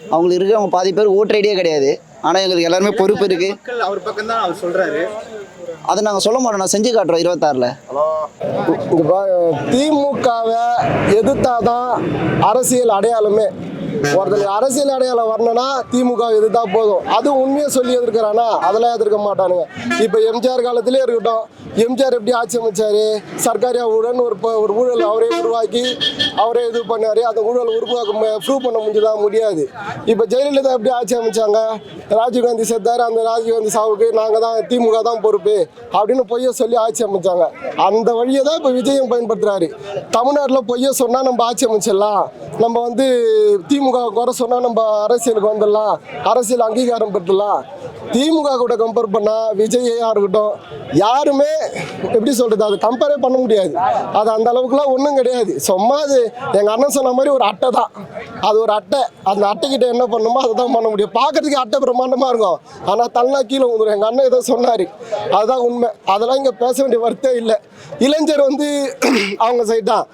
அவங்களுக்கு இருக்கிறவங்க பாதி பேர் ஓட்டர் ஐடியே கிடையாது. ஆனால் எங்களுக்கு எல்லாருமே பொறுப்பு மக்கள் அவர் பக்கம் தான் அவர் சொல்றாரு. அதை நாங்கள் சொல்ல மாட்டோம். நான் செஞ்சு காட்டுறோம் இருபத்தாறில். திமுகவை எதிர்த்தாதான் அரசியல் அடையாளமே. ஒருத்தர் அரசியல் அடையாளம் வரணும்னா திமுக எதிர்த்தா போதும். அது உண்மையை சொல்லி எதிர்க்கிறானா? அதெல்லாம் எதிர்க்க மாட்டானுங்க. இப்போ எம்ஜிஆர் காலத்திலே இருக்கட்டும் எம்ஜிஆர் எப்படி ஆட்சி அமைச்சாரு? சர்க்காரியா ஊழல் ஒரு ஒரு ஊழல் அவரே உருவாக்கி அவரே இது பண்ணாரு. அந்த ஊழல் உருவாக்க ப்ரூவ் பண்ண முடிஞ்சதா? முடியாது. இப்போ ஜெயலலிதா எப்படி ஆட்சி அமைச்சாங்க? ராஜீவ்காந்தி செத்தாரு அந்த ராஜீவ்காந்தி சாவுக்கு நாங்கள் தான் திமுக தான் பொறுப்பு அப்படின்னு பொய்ய சொல்லி ஆட்சி அமைச்சாங்க. அந்த வழியை தான் இப்போ விஜயம் பயன்படுத்துறாரு. தமிழ்நாட்டில் பொய்ய சொன்னால் நம்ம ஆட்சி அமைச்சிடலாம். நம்ம வந்து திமுக திமுக குறை சொன்னால் நம்ம அரசியலுக்கு வந்துடலாம். அரசியல் அங்கீகாரம் பெற்றுலாம் திமுக கூட கம்பேர் பண்ணால் விஜயாக இருக்கட்டும் யாருமே எப்படி சொல்கிறது அது கம்பேரே பண்ண முடியாது. அது அந்த அளவுக்குலாம் ஒன்றும் கிடையாது. சும்மா அது எங்கள் அண்ணன் சொன்ன மாதிரி ஒரு அட்டை தான். அது ஒரு அட்டை. அந்த அட்டைக்கிட்ட என்ன பண்ணுமோ அதை தான் பண்ண முடியும். பார்க்குறதுக்கு அட்டை பிரம்மாண்டமாக இருக்கும். ஆனால் தள்ளா கீழே வந்துடும் எங்கள் அண்ணன் ஏதோ சொன்னார். அதுதான் உண்மை. அதெல்லாம் இங்கே பேச வேண்டிய வருத்தே இல்லை. இளைஞர் வந்து அவங்க சைட் தான்.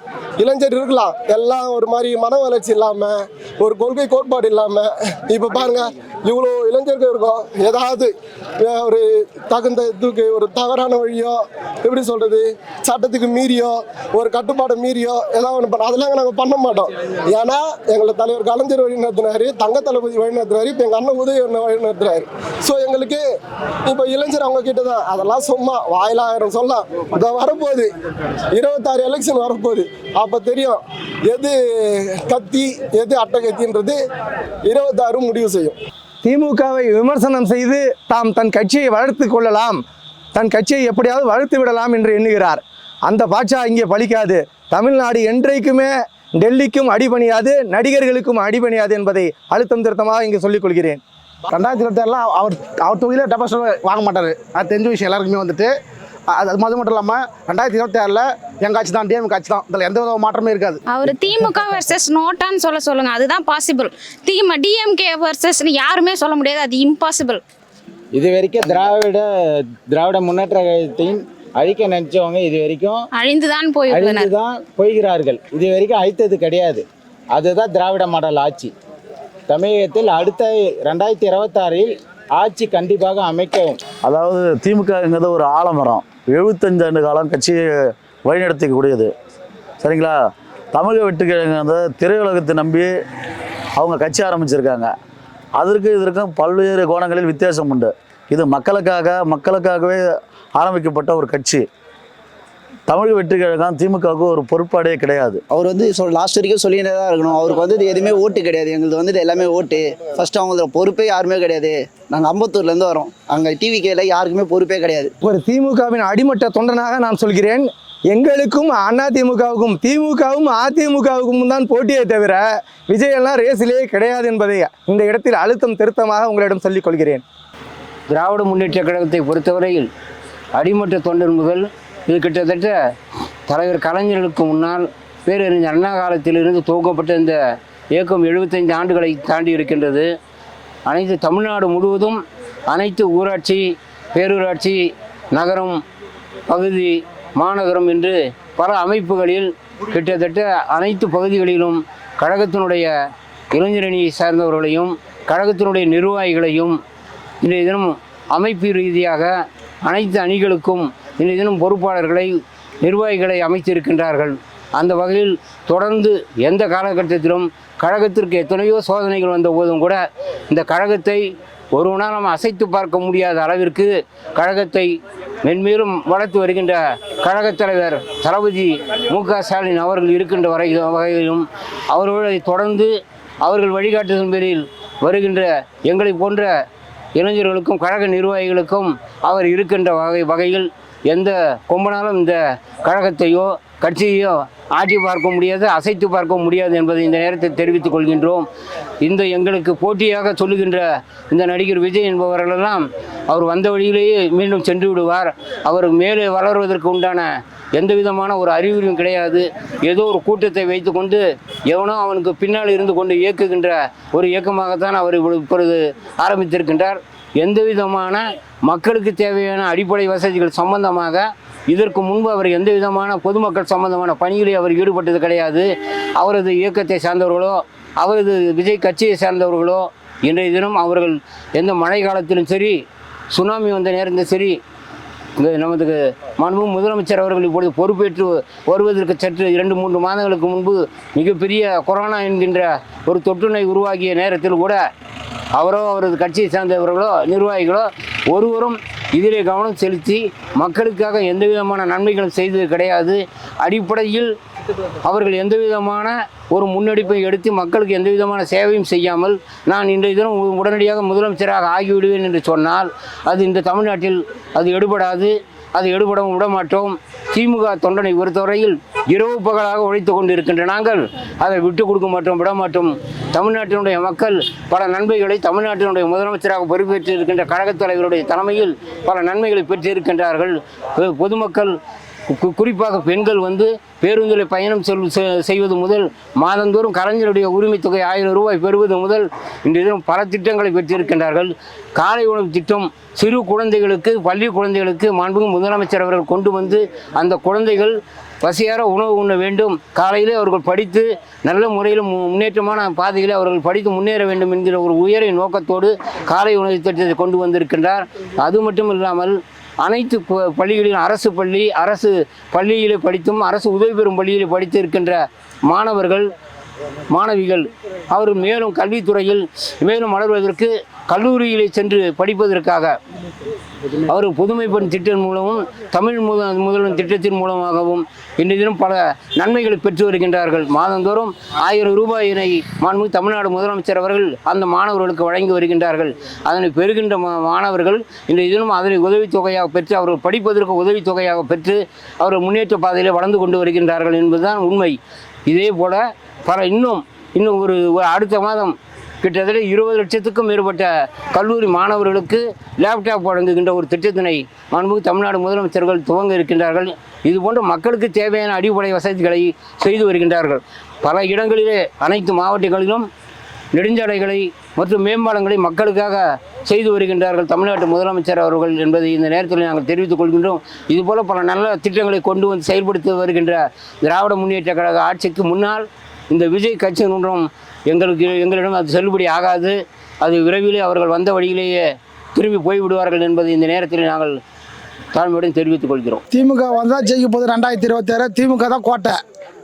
இளைஞர் இருக்கலாம். எல்லாம் ஒரு மாதிரி மன வளர்ச்சி இல்லாமல் ஒரு கொள்கை கோட்பாடு இல்லாமல் இப்போ பாருங்க இவ்வளோ இளைஞர்கள் இருக்கும். ஏதாவது ஒரு தகுந்த இதுக்கு ஒரு தவறான வழியோ எப்படி சொல்கிறது சட்டத்துக்கு மீறியோ ஒரு கட்டுப்பாடை மீறியோ ஏதாவது ஒன்று பண்ண அதெல்லாம் நாங்கள் பண்ண மாட்டோம். ஏன்னா எங்களை தலைவர் கலைஞர் வழி நடத்தினாரு தங்க தளபதி வழி நடத்துனாரு இப்போ எங்கள் அண்ணன் உதவி வழி நடத்துறாரு. ஸோ எங்களுக்கு இப்போ இளைஞர் அவங்க கிட்ட தான் அதெல்லாம் சும்மா வாயிலாயிரம் சொல்லலாம். இதை வரப்போகுது. இருபத்தாறு எலெக்ஷன் வரப்போகுது. அப்போ தெரியும் எது கத்தி எது அட்டை கத்தின்றது இருபத்தாறு முடிவு செய்யும். திமுகவை விமர்சனம் செய்து தாம் தன் கட்சியை வளர்த்து கொள்ளலாம். தன் கட்சியை எப்படியாவது வளர்த்து விடலாம் என்று எண்ணுகிறார். அந்த பாட்சா இங்கே பலிக்காது. தமிழ்நாடு என்றைக்குமே டெல்லிக்கும் அடிபணியாது நடிகர்களுக்கும் அடிபணியாது என்பதை அழுத்தம் திருத்தமாக இங்கே சொல்லிக் கொள்கிறேன். ரெண்டாயிரத்தி இருபத்தாறுலாம் அவர் அவர் தொகுதியில் டெபாசிட் வாங்க மாட்டார். அது தெரிஞ்ச விஷயம் எல்லாருக்குமே வந்துட்டு. அது அது மட்டும் இல்லாமல் ரெண்டாயிரத்தி இருபத்தி ஆறில் எங்கள் ஆட்சி தான் டிஎம் ஆட்சி தான். இதில் எந்த வித மாற்றமே இருக்காது. அவர் திமுக வர்சஸ் நோட்டான்னு சொல்ல சொல்லுங்க. அதுதான் பாசிபிள் திமு டிஎம்கே வர்சஸ் யாருமே சொல்ல முடியாது. அது இம்பாசிபிள் இது வரைக்கும் திராவிட திராவிட முன்னேற்ற கழகத்தையும் அழிக்க நினைச்சவங்க இது வரைக்கும் அழிந்துதான் போயுள்ளனர் அழிந்துதான் போய்கிறார்கள். இது வரைக்கும் அழித்தது கிடையாது. அதுதான் திராவிட மாடல் ஆட்சி. தமிழகத்தில் அடுத்த ரெண்டாயிரத்தி இருபத்தாறில் ஆட்சி கண்டிப்பாக அமைக்கவும். அதாவது திமுகங்கிறது ஒரு ஆலமரம். எழுபத்தஞ்சு ஆண்டு காலம் கட்சியை வழிநடத்திக்கூடியது சரிங்களா? தமிழக வெட்டுக்கிழங்கு திரையுலகத்தை நம்பி அவங்க கட்சி ஆரம்பிச்சிருக்காங்க. அதற்கு இதற்கும் பல்வேறு கோணங்களில் வித்தியாசம் உண்டு. இது மக்களுக்காக மக்களுக்காகவே ஆரம்பிக்கப்பட்ட ஒரு கட்சி. தமிழக வெட்டுக்கிழங்கம் திமுகவுக்கு ஒரு பொறுப்பாடே கிடையாது. அவர் வந்து சொல் லாஸ்ட் வரைக்கும் சொல்லிட்டே தான் இருக்கணும். அவருக்கு வந்து எதுவுமே ஓட்டு கிடையாது. எங்களுக்கு வந்து எல்லாமே ஓட்டு. ஃபர்ஸ்ட் அவங்களோட பொறுப்பே யாருமே கிடையாது. நாங்கள் அம்பத்தூர்லேருந்து வரோம். அங்கே டிவி கேல யாருக்குமே பொறுப்பே கிடையாது. ஒரு திமுகவின் அடிமட்ட தொண்டனாக நான் சொல்கிறேன். எங்களுக்கும் அண்ணா திமுகவுக்கும் திமுகவும் அதிமுகவுக்கும் தான் போட்டியே தவிர விஜய் எல்லாம் ரேஸிலே கிடையாது என்பதை இந்த இடத்தில் அழுத்தம் திருத்தமாக உங்களிடம் சொல்லிக் கொள்கிறேன். திராவிட முன்னேற்ற கழகத்தை பொறுத்தவரையில் அடிமட்ட தொண்டர் முதல் இது கிட்டத்தட்ட தலைவர் கலைஞர்களுக்கு முன்னால் பேரறிஞர் அண்ணா காலத்திலிருந்து துவக்கப்பட்ட இந்த இயக்கம் எழுபத்தைந்து ஆண்டுகளை தாண்டி இருக்கின்றது. அனைத்து தமிழ்நாடு முழுவதும் அனைத்து ஊராட்சி பேரூராட்சி நகரம் பகுதி மாநகரம் என்று பல அமைப்புகளில் கிட்டத்தட்ட அனைத்து பகுதிகளிலும் கழகத்தினுடைய இளைஞரணியை சார்ந்தவர்களையும் கழகத்தினுடைய நிர்வாகிகளையும் இன்றைய தினம் அமைப்பு ரீதியாக அனைத்து அணிகளுக்கும் இன்றைய தினம் பொறுப்பாளர்களை நிர்வாகிகளை அமைத்திருக்கின்றார்கள். அந்த வகையில் தொடர்ந்து எந்த காலகட்டத்திலும் கழகத்திற்கு எத்தனையோ சோதனைகள் வந்த போதும் கூட இந்த கழகத்தை ஒருவனால் நம்ம அசைத்து பார்க்க முடியாத அளவிற்கு கழகத்தை மென்மேலும் வளர்த்து வருகின்ற கழகத் தலைவர் தளபதி மு க ஸ்டாலின் அவர்கள் இருக்கின்ற வரை வகையிலும் அவர்களை தொடர்ந்து அவர்கள் வழிகாட்டுதல் பேரில் வருகின்ற எங்களை போன்ற இளைஞர்களுக்கும் கழக நிர்வாகிகளுக்கும் அவர் இருக்கின்ற வகை வகையில் எந்த கொம்பனாலும் இந்த கழகத்தையோ கட்சியையோ ஆட்டி பார்க்க முடியாது அசைத்து பார்க்க முடியாது என்பதை இந்த நேரத்தில் தெரிவித்துக் கொள்கின்றோம். இந்த எங்களுக்கு போட்டியாக சொல்லுகின்ற இந்த நடிகர் விஜய் என்பவர்களெல்லாம் அவர் வந்த வழியிலேயே மீண்டும் சென்று விடுவார். அவர் மேலே வளர்வதற்கு உண்டான எந்த விதமான ஒரு அறிகுறியும் கிடையாது. ஏதோ ஒரு கூட்டத்தை வைத்துக்கொண்டு எவனோ அவனுக்கு பின்னால் இருந்து கொண்டு இயக்குகின்ற ஒரு இயக்கமாகத்தான் அவர் இப்பொழுது இப்பொழுது ஆரம்பித்திருக்கின்றார். எந்த விதமான மக்களுக்கு தேவையான அடிப்படை வசதிகள் சம்பந்தமாக இதற்கு முன்பு அவர் எந்த விதமான பொதுமக்கள் சம்பந்தமான பணிகளில் அவர் ஈடுபட்டது கிடையாது. அவரது இயக்கத்தை சார்ந்தவர்களோ அவரது விஜய் கட்சியை சார்ந்தவர்களோ இன்றைய தினம் அவர்கள் எந்த மழை காலத்திலும் சரி சுனாமி வந்த நேரத்திலும் சரி நமது மாண்பு முதலமைச்சர் அவர்கள் இப்பொழுது பொறுப்பேற்று வருவதற்கு சற்று இரண்டு மூன்று மாதங்களுக்கு முன்பு மிகப்பெரிய கொரோனா என்கின்ற ஒரு தொற்று நோய் உருவாகிய நேரத்தில் கூட அவரோ அவரது கட்சியை சார்ந்தவர்களோ நிர்வாகிகளோ ஒருவரும் இதிலே கவனம் செலுத்தி மக்களுக்காக எந்த விதமான நன்மைகளும் செய்தது கிடையாது. அடிப்படையில் அவர்கள் எந்த விதமான ஒரு முன்னெடுப்பை எடுத்து மக்களுக்கு எந்த விதமான சேவையும் செய்யாமல் நான் இன்றைய தினம் உடனடியாக முதலமைச்சராக ஆகிவிடுவேன் என்று சொன்னால் அது இந்த தமிழ்நாட்டில் அது எடுபடாது. அது எடுபடவும் விட மாட்டோம் திமுக தொண்டனை பொறுத்தவரையில் இரவு பகலாக உழைத்து கொண்டு இருக்கின்ற நாங்கள் அதை விட்டு கொடுக்க மாட்டோம் விட மாட்டோம் தமிழ்நாட்டினுடைய மக்கள் பல நன்மைகளை தமிழ்நாட்டினுடைய முதலமைச்சராக பொறுப்பேற்றிருக்கின்ற கழகத் தலைவருடைய தலைமையில் பல நன்மைகளை பெற்றிருக்கின்றார்கள். பொதுமக்கள் குறிப்பாக பெண்கள் வந்து பேருந்தில் பயணம் செல் செ- செய்வது முதல் மாதந்தோறும் கலைஞருடைய உரிமைத் தொகை ஆயிரம் ரூபாய் பெறுவது முதல் இன்றைய தினம் பல திட்டங்களை பெற்றிருக்கின்றார்கள். காலை உணவு திட்டம் சிறு குழந்தைகளுக்கு பள்ளி குழந்தைகளுக்கு மாண்புமிகு முதலமைச்சர் அவர்கள் கொண்டு வந்து அந்த குழந்தைகள் பசியார உணவு உண்ண வேண்டும். காலையிலே அவர்கள் படித்து நல்ல முறையில் மு- முன்னேற்றமான பாதையில் அவர்கள் படித்து முன்னேற வேண்டும் என்கிற ஒரு உயரிய நோக்கத்தோடு காலை உணவு திட்டத்தை கொண்டு வந்திருக்கின்றார். அது மட்டும் இல்லாமல் அனைத்து ப- பள்ளிகளிலும் அரசு பள்ளி அரசு பள்ளியில் படித்தும் அரசு உதவி பெறும் பள்ளியில் படித்து இருக்கின்ற மாணவர்கள் மாணவிகள். அவர் மேலும் கல்வித்துறையில் மேலும் வளர்வதற்கு கல்லூரியிலே சென்று படிப்பதற்காக. அவர் புதுமை பெண் திட்டம் மூலமும் தமிழ் முத முதல்வன் திட்டத்தின் மூலமாகவும் இன்றைய தினம் பல நன்மைகளை பெற்று வருகின்றார்கள். மாதந்தோறும் ஆயிரம் ரூபாயினை மாண்பு தமிழ்நாடு முதலமைச்சர் அவர்கள் அந்த மாணவர்களுக்கு வழங்கி வருகின்றார்கள். அதனை பெறுகின்ற மா- மாணவர்கள் இன்றைய தினம் அதனை உதவித்தொகையாக பெற்று அவர்கள் படிப்பதற்கு உதவித்தொகையாக பெற்று அவர்கள் முன்னேற்ற பாதையில் வளர்ந்து கொண்டு வருகின்றார்கள் என்பதுதான் உண்மை. இதே போல பல இன்னும் இன்னும் ஒரு ஒரு அடுத்த மாதம் கிட்டத்தட்ட இருபது லட்சத்துக்கும் மேற்பட்ட கல்லூரி மாணவர்களுக்கு லேப்டாப் வழங்குகின்ற ஒரு திட்டத்தினை மாண்புமிகு தமிழ்நாடு முதலமைச்சர்கள் துவங்க இருக்கின்றார்கள். இது போன்ற மக்களுக்கு தேவையான அடிப்படை வசதிகளை செய்து வருகின்றார்கள். பல இடங்களிலே அனைத்து மாவட்டங்களிலும் நெடுஞ்சாலைகளை மற்றும் மேம்பாலங்களை மக்களுக்காக செய்து வருகின்றார்கள் தமிழ்நாட்டு முதலமைச்சர் அவர்கள் என்பதை இந்த நேரத்தில் நாங்கள் தெரிவித்துக் கொள்கின்றோம். இதுபோல பல நல்ல திட்டங்களை கொண்டு வந்து செயல்படுத்தி வருகின்ற திராவிட முன்னேற்ற கழக ஆட்சிக்கு முன்னால் இந்த விஜய் கட்சி ஒன்றும் எங்களுக்கு எங்களிடம் அது செல்லுபடி ஆகாது. அது விரைவிலே அவர்கள் வந்த வழியிலேயே திரும்பி போய்விடுவார்கள் என்பதை இந்த நேரத்தில் நாங்கள் தாழ்மையுடன் தெரிவித்துக் கொள்கிறோம். திமுக வந்தால் ஜெயிக்க போகுது ரெண்டாயிரத்தி இருபத்தாறு திமுக தான் கோட்டை.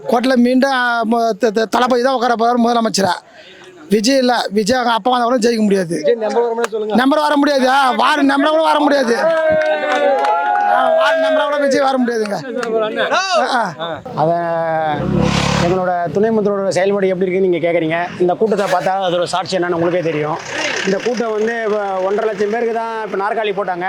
கோட்டையில் மீண்டும் தளபதி தான் உட்கார போகிறார் முதலமைச்சரா. விஜய் இல்லை. விஜய் அவங்க அப்பா வந்தவங்களும் ஜெயிக்க முடியாது. நம்பர் வர முடியாது. ஆ, வார்டு நம்பர் கூட வர முடியாது. ஆ, வார்டு நம்பர் கூட விஜய் வர முடியாதுங்க. அதை எங்களோட துணை முதல்வரோட செயல்முறை எப்படி இருக்குன்னு நீங்கள் கேட்குறீங்க இந்த கூட்டத்தை பார்த்தா அதோட சாட்சி என்னன்னு உங்களுக்கே தெரியும். இந்த கூட்டம் வந்து இப்போ ஒன்றரை லட்சம் பேருக்கு தான் இப்போ நாற்காலி போட்டாங்க.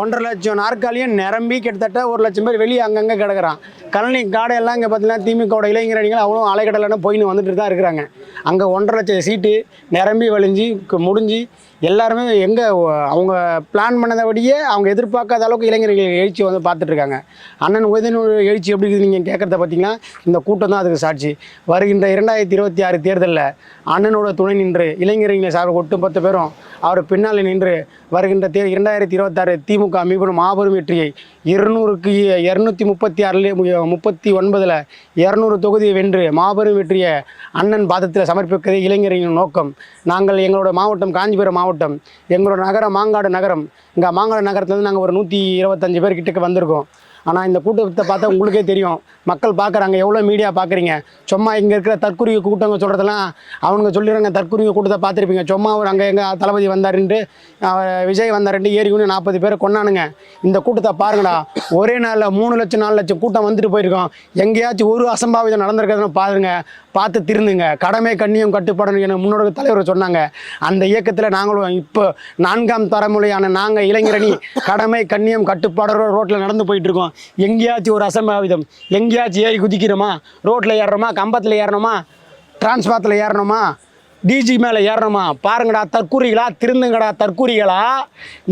ஒன்றரை லட்சம் நாற்காலியும் நிரம்பி கிட்டத்தட்ட ஒரு லட்சம் பேர் வெளியே அங்கங்கே கிடக்குறான். கழனி காடை எல்லாம் இங்கே பார்த்தீங்கன்னா திமுகவோட இளைஞரணிகள் அவ்வளோ அலைக்கடலைன்னு போயின்னு வந்துட்டு தான் இருக்கிறாங்க. அங்கே ஒன்றரை லட்சம் சீட்டு நிரம்பி வழிஞ்சு முடிஞ்சு எல்லாருமே எங்கே அவங்க பிளான் பண்ணதபடியே அவங்க எதிர்பார்க்காத அளவுக்கு இளைஞர்கள் எழுச்சி வந்து பார்த்துட்ருக்காங்க. அண்ணன் உதயனோட எழுச்சி எப்படி இருக்குது நீங்கள் கேட்குறத பார்த்தீங்கன்னா இந்த கூட்டம் தான் அதுக்கு சாட்சி. வருகின்ற இரண்டாயிரத்தி இருபத்தி ஆறு தேர்தலில் அண்ணனோட துணை நின்று இளைஞர்களை ஒட்டு பத்து பேரும் அவர் பின்னால் நின்று வருகின்ற தே இரண்டாயிரத்தி இருபத்தாறு திமுக மீண்டும் மாபெரும் வெற்றியை இருநூறுக்கு இரநூத்தி முப்பத்தி ஆறில் முப்பத்தி ஒன்பதில் இரநூறு தொகுதியை வென்று மாபெரும் வெற்றியை அண்ணன் பாதத்தில் சமர்ப்பிப்பதே இளைஞரின் நோக்கம். நாங்கள் எங்களோட மாவட்டம் காஞ்சிபுரம் மாவட்டம் எங்களோட நகரம் மாங்காடு நகரம். இங்கே மாங்காடு நகரத்துலேருந்து நாங்கள் ஒரு நூற்றி இருபத்தஞ்சு பேர் கிட்டக்கு வந்திருக்கோம். ஆனால் இந்த கூட்டத்தை பார்த்தா உங்களுக்கே தெரியும். மக்கள் பார்க்குறாங்க எவ்வளோ மீடியா பார்க்குறீங்க. சும்மா இங்கே இருக்கிற தற்குறிய கூட்டங்க சொல்கிறதெல்லாம் அவனுங்க சொல்லிடுறாங்க தற்குறிய கூட்டத்தை பார்த்துருப்பீங்க. சும்மா அவர் அங்கே எங்கள் தளபதி வந்தாருன்ட்டு விஜய் வந்தாருன்ட்டு ஏறி நாற்பது பேரை கொண்டானுங்க இந்த கூட்டத்தை பாருங்கடா. ஒரே நாளில் மூணு லட்சம் நாலு லட்சம் கூட்டம் வந்துட்டு போயிருக்கோம். எங்கேயாச்சும் ஒரு அசம்பாவிதம் நடந்திருக்கிறதுன்னு பாருங்கள் பார்த்து திருந்துங்க. கடமை கண்ணியம் கட்டுப்படணும் என முன்னோட தலைவர் சொன்னாங்க. அந்த இயக்கத்தில் நாங்களும் இப்போ நான்காம் தலைமுறையான நாங்கள் இளைஞரணி கடமை கண்ணியம் கட்டுப்பாடுற ரோட்டில் நடந்து போயிட்டு இருக்கோம் எங்கேயாச்சும் ஒரு அசம்பாவிதம். எங்கேயாச்சும் ஏறி குதிக்கிறோமா? ரோட்டில் ஏறுறோமா கம்பத்தில் ஏறணுமா? டிரான்ஸ்பாத்தில் ஏறணுமா? டிஜி மேலே ஏறணுமா? பாருங்கடா தற்கூரிகளா திருந்துங்கடா தற்கூரிகளா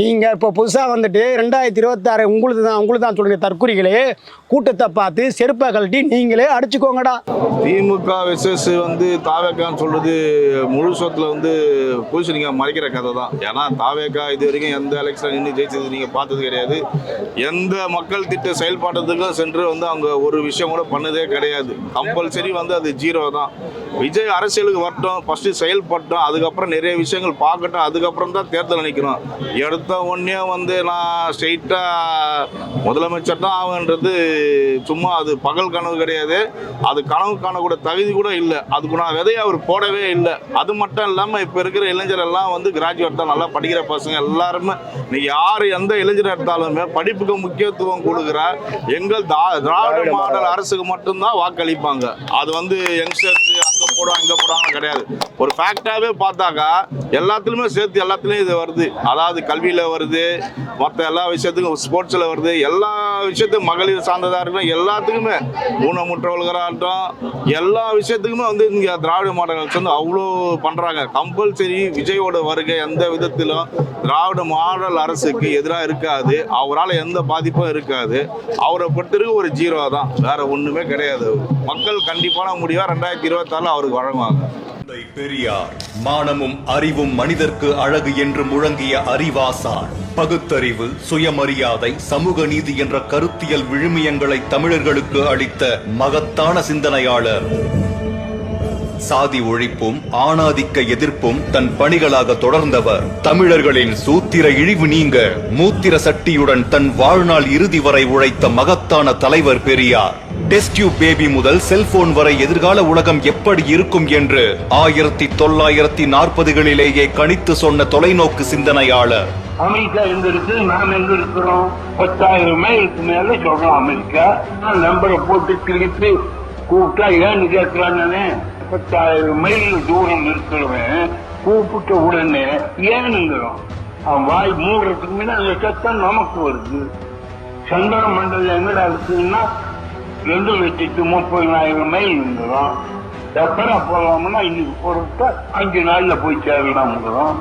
நீங்கள் இப்போ புதுசாக வந்துட்டு ரெண்டாயிரத்தி இருபத்தாறு உங்களுக்கு தான் உங்களுக்கு தான் சொல்லுங்க தற்கூரிகளே கூட்டத்தை பார்த்து செருப்பை கழட்டி நீங்களே அடிச்சுக்கோங்கடா. திமுக விசேஷ வந்து தாவேக்கான்னு சொல்கிறது முழு சொத்துல வந்து பூசணிக்காய் மறைக்கிற கதை தான். ஏன்னா தாவேக்கா இது வரைக்கும் எந்த எலெக்ஷன் நின்று ஜெயிச்சது நீங்கள் பார்த்தது கிடையாது. எந்த மக்கள் திட்ட செயல்பாட்டத்துக்கும் சென்று வந்து அவங்க ஒரு விஷயம் கூட பண்ணதே கிடையாது. கம்பல்சரி வந்து அது ஜீரோ தான் விஜய் அரசியலுக்கு வரட்டும். ஃபஸ்ட்டு செயல்பட்டோம் அதுக்கப்புறம் நிறைய விஷயங்கள் பார்க்கட்டும் அதுக்கப்புறம் தான் தேர்தல் நினைக்கிறோம் எடுத்த உடனே வந்து நான் ஸ்ட்ரெயிட்டாக முதலமைச்சர் தான் ஆகுன்றது சும்மா அது பகல் கனவு கிடையாது. அது கனவு காணக்கூட தகுதி கூட இல்லை. அதுக்கு நான் விதையை அவர் போடவே இல்லை. அது மட்டும் இல்லாமல் இப்போ இருக்கிற இளைஞர் எல்லாம் வந்து கிராஜுவேட் தான். நல்லா படிக்கிற பசங்க எல்லாருமே நீ யார் எந்த இளைஞர் எடுத்தாலுமே படிப்புக்கு முக்கியத்துவம் கொடுக்குற எங்கள் திராவிட மாடல். அரசுக்கு மட்டும்தான் வாக்களிப்பாங்க. அது வந்து யங்ஸ்டர்ஸ் அங்கே போடுவாங்க இங்கே போடுவாங்க கிடையாது. ஒரு ஃபேக்டாகவே பார்த்தாக்கா எல்லாத்துலேயுமே சேர்த்து எல்லாத்துலேயும் இது வருது. அதாவது கல்வியில் வருது மற்ற எல்லா விஷயத்துக்கும் ஸ்போர்ட்ஸில் வருது எல்லா விஷயத்துக்கும் மகளிர் சார்ந்ததாக இருக்கட்டும் எல்லாத்துக்குமே. ஊனமுற்றவர்களாகட்டும் எல்லா விஷயத்துக்குமே வந்து இங்கே திராவிட மாடல் வந்து அவ்வளோ பண்ணுறாங்க கம்பல்சரி விஜயோட வருகை எந்த விதத்திலும் திராவிட மாடல் அரசுக்கு எதிராக இருக்காது. அவரால் எந்த பாதிப்பும் இருக்காது. அவரை பொறுத்திருக்கு ஒரு ஜீரோ தான். வேற ஒன்றுமே கிடையாது. மக்கள் கண்டிப்பான முடிவாக ரெண்டாயிரத்தி இருபத்தாறு அவருக்கு வழங்குவாங்க. தந்தை பெரியார் மானமும் அறிவும் மனிதர்க்கு அழகு என்று முழங்கிய அறிவாசான் பகுத்தறிவு சுயமரியாதை சமூக நீதி என்ற கருத்தியல் விழுமியங்களை தமிழர்களுக்கு அளித்த மகத்தான சிந்தனையாளர். சாதி ஒழிப்பும் ஆணாதிக்க எதிர்ப்பும் தன் பணிகளாக தொடர்ந்தவர். தமிழர்களின் சூத்திர இழிவு நீங்க மூத்திர சட்டியுடன் தன் வாழ்நாள் இறுதி வரை உழைத்த மகத்தான தலைவர் பெரியார். டெஸ்ட் டியூப் பேபி முதல் செல்போன் வரை எதிர்கால உலகம் எப்படி இருக்கும் என்று ஆயிரத்தி தொள்ளாயிரத்தி நாற்பதுகளிலேயே கணித்து சொன்ன தொலைநோக்கு சிந்தனையாளர். அமெரிக்கா எங்க இருக்கு நாம் எங்க இருக்கிறோம்? பத்தாயிரம் மைலுக்கு மேல சொல்றோம் அமெரிக்கா. நம்பரை போட்டு திருப்பி கூப்பிட்டா ஏன்னு கேட்கிறானே பத்தாயிரம் மைல் தூரம் இருக்கிறவன் கூப்பிட்ட உடனே ஏனுங்கிறோம். அவன் வாய் மூடுறதுக்கு முன்னாடி அந்த சத்தம் நமக்கு வருது. சந்திர மண்டலம் எங்கடா இருக்குன்னா ரெண்டு லட்சத்து முப்பதாயிரம் மைல் இருந்துடும் எப்படா போகலாம்னா இன்னைக்கு போறதுக்கு அஞ்சு நாள்ல போய் சேரலாம்ங்கிறோம்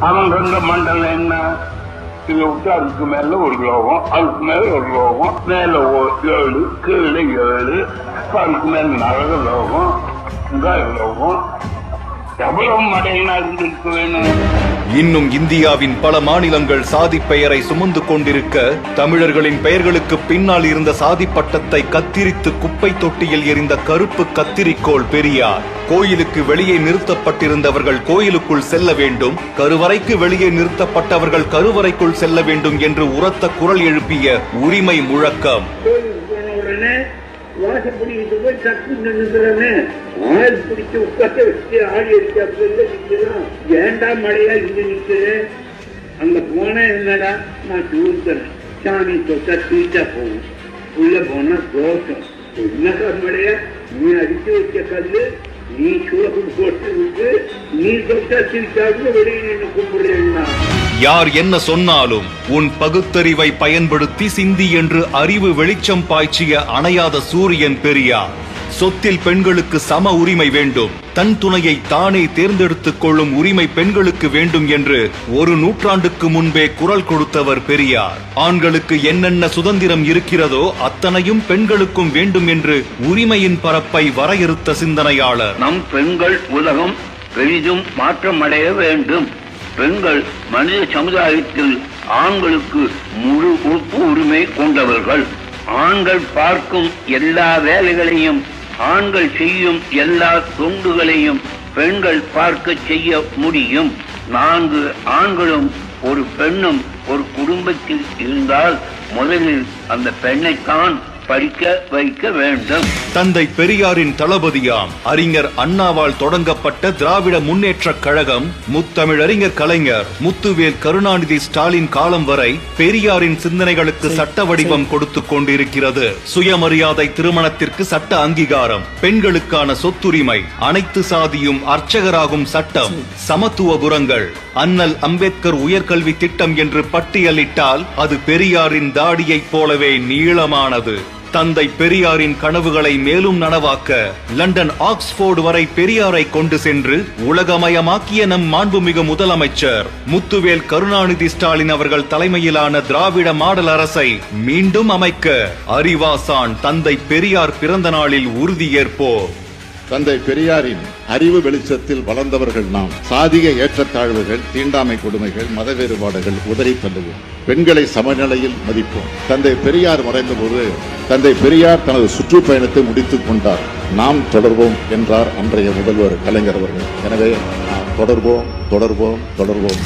அவன் ரெண்டு மண்டலம் என்ன? இதை விட்டு அதுக்கு மேல ஒரு லோகம் அதுக்கு மேல ஒரு லோகம் மேல ஓ- ஏழு கீழே ஏழு அதுக்கு மேல நரக லோகம் இங்க லோகம். எவ்வளவு மடையினா இருந்திருக்க வேணும்? இன்னும் இந்தியாவின் பல மாநிலங்கள் சாதி பெயரை சுமந்து கொண்டிருக்க தமிழர்களின் பெயர்களுக்கு பின்னால் இருந்த சாதி பட்டத்தை கத்திரித்து குப்பை தொட்டியில் எறிந்த கருப்பு கத்திரிக்கோள் பெரியார். கோயிலுக்கு வெளியே நிறுத்தப்பட்டிருந்தவர்கள் கோயிலுக்குள் செல்ல வேண்டும் கருவறைக்கு வெளியே நிறுத்தப்பட்டவர்கள் கருவறைக்குள் செல்ல வேண்டும் என்று உரத்த குரல் எழுப்பிய உரிமை முழக்கம். வாசப்படிக்கிட்டு போய் சத்து நின்றுக்கிறவனே ஆள் பிடிச்சு உட்காந்து வச்சு ஆடி அடிச்சு நிற்கிறான் ஏண்டா மழையா இங்க நிற்கிறேன் அங்க போனா என்னடா? நான் தூர்த்தேன் சாமி தொட்டா தீட்டா போகும். உள்ள போனா தோஷம். என்னக்கா மழையா? நீ அடிச்சு வச்ச கல்லு நீ சூழ போட்டு விட்டு நீ தொட்டா தீட்டாவது வெளியே நின்று கும்பிடுறேன்னா. யார் என்ன சொன்னாலும் உன் பகுத்தறிவை பயன்படுத்தி சிந்தி என்று அறிவு வெளிச்சம் பாய்ச்சிய அணையாத சூரியன் பெரியார் சொத்தில் பெண்களுக்கு சம உரிமை வேண்டும். தன் துணையை தானே தேர்ந்தெடுத்துக் கொள்ளும் உரிமை பெண்களுக்கு வேண்டும் என்று ஒரு நூற்றாண்டுக்கு முன்பே குரல் கொடுத்தவர் பெரியார் ஆண்களுக்கு என்னென்ன சுதந்திரம் இருக்கிறதோ அத்தனையும் பெண்களுக்கும் வேண்டும் என்று உரிமையின் பரப்பை வரையறுத்த சிந்தனையாளர். நம் பெண்கள் உலகம் பெரிதும் மாற்றமடைய வேண்டும். பெண்கள் மனித சமுதாயத்தில் ஆண்களுக்கு முழு உறுப்பு உரிமை கொண்டவர்கள். ஆண்கள் பார்க்கும் எல்லா வேலைகளையும் ஆண்கள் செய்யும் எல்லா தொண்டுகளையும் பெண்கள் பார்க்க செய்ய முடியும். நான்கு ஆண்களும் ஒரு பெண்ணும் ஒரு குடும்பத்தில் இருந்தால் முதலில் அந்த பெண்ணைத்தான் படிக்க வைக்க வேண்டும். தந்தை பெரியாரின் தளபதியாம் அறிஞர் அண்ணாவால் தொடங்கப்பட்ட திராவிட முன்னேற்றக் கழகம் முத்தமிழறிஞர் கலைஞர் முத்துவேல் கருணாநிதி ஸ்டாலின் காலம் வரை பெரியாரின் சிந்தனைகளுக்கு சட்ட வடிவம் கொடுத்து கொண்டிருக்கிறது. சுயமரியாதை திருமணத்திற்கு சட்ட அங்கீகாரம் பெண்களுக்கான சொத்துரிமை அனைத்து சாதியும் அர்ச்சகராகும் சட்டம் சமத்துவபுரங்கள் அண்ணல் அம்பேத்கர் உயர்கல்வி திட்டம் என்று பட்டியலிட்டால் அது பெரியாரின் தாடியைப் போலவே நீளமானது. தந்தை பெரியாரின் கனவுகளை மேலும் நனவாக்க லண்டன் ஆக்ஸ்போர்டு வரை பெரியாரை கொண்டு சென்று உலகமயமாக்கிய நம் மாண்புமிகு முதலமைச்சர் முத்துவேல் கருணாநிதி ஸ்டாலின் அவர்கள் தலைமையிலான திராவிட மாடல் அரசை மீண்டும் அமைக்க அறிவாசான் தந்தை பெரியார் பிறந்த நாளில் உறுதியேற்போம். தந்தை பெரியாரின் அறிவு வெளிச்சத்தில் வளர்ந்தவர்கள் நாம். சாதிக ஏற்றத்தாழ்வுகள் தீண்டாமை கொடுமைகள் மத வேறுபாடுகள் உதறி தள்ளுவோம். பெண்களை சமநிலையில் மதிப்போம். தந்தை பெரியார் மறைந்தபோது தந்தை பெரியார் தனது சுற்றுப்பயணத்தை முடித்துக் கொண்டார். நாம் தொடர்வோம் என்றார் அன்றைய முதல்வர் கலைஞர் அவர்கள். எனவே நாம் தொடர்வோம் தொடர்வோம் தொடர்வோம்.